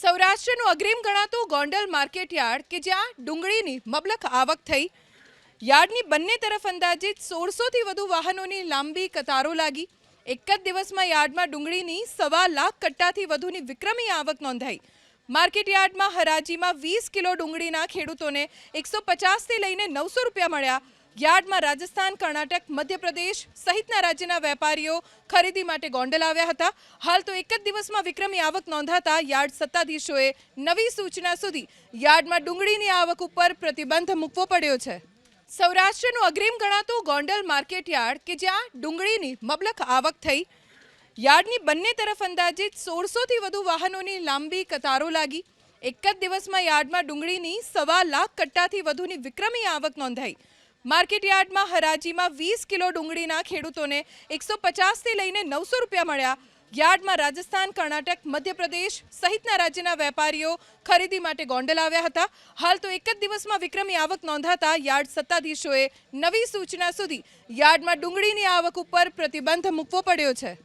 સૌરાષ્ટ્રનું અગ્રીમ ગણાતું Gondal market yard કે જ્યાં ડુંગળીની મબલખ આવક થઈ. યાર્ડની બંને તરફ અંદાજિત સોળસોથી વધુ વાહનોની લાંબી કતારો લાગી. એક જ દિવસમાં યાર્ડમાં ડુંગળીની સવા લાખ કટ્ટાથી વધુની વિક્રમી આવક નોંધાઈ. માર્કેટ યાર્ડમાં હરાજીમાં વીસ કિલો ડુંગળીના ખેડૂતોને એકસો પચાસથી લઈને નવસો રૂપિયા મળ્યા. યાર્ડમાં રાજસ્થાન, કર્ણાટક, મધ્યપ્રદેશ સહિતના રાજ્યના વેપારીઓ ખરીદી માટે ગોંડલ આવ્યા હતા. હાલ તો એક જ દિવસમાં વિક્રમી આવક નોંધાતા યાર્ડ સત્તાધીશોએ નવી સૂચના સુધી યાર્ડમાં ડુંગળીની આવક ઉપર પ્રતિબંધ મૂકવો પડ્યો છે. સૌરાષ્ટ્રનું અગ્રીમ ગણાતું ગોંડલ માર્કેટ યાર્ડ કે જ્યાં ડુંગળીની મબલખ આવક થઈ. યાર્ડની બંને તરફ અંદાજિત સોળસોથી વધુ વાહનોની લાંબી કતારો લાગી. એક જ દિવસમાં યાર્ડમાં ડુંગળીની સવા લાખ કટ્ટાથી વધુની વિક્રમી આવક નોંધાઈ. માર્કેટ યાર્ડમાં હરાજીમાં વીસ કિલો ડુંગળીના ખેડૂતોને એકસો પચાસથી લઈને નવસો રૂપિયા મળ્યા. યાર્ડમાં રાજસ્થાન, કર્ણાટક, મધ્યપ્રદેશ સહિતના રાજ્યના વેપારીઓ ખરીદી માટે ગોંડલ આવ્યા હતા. હાલ તો એક જ દિવસમાં વિક્રમી આવક નોંધાતા યાર્ડ સત્તાધીશોએ નવી સૂચના સુધી યાર્ડમાં ડુંગળીની આવક ઉપર પ્રતિબંધ મૂકવો પડ્યો છે.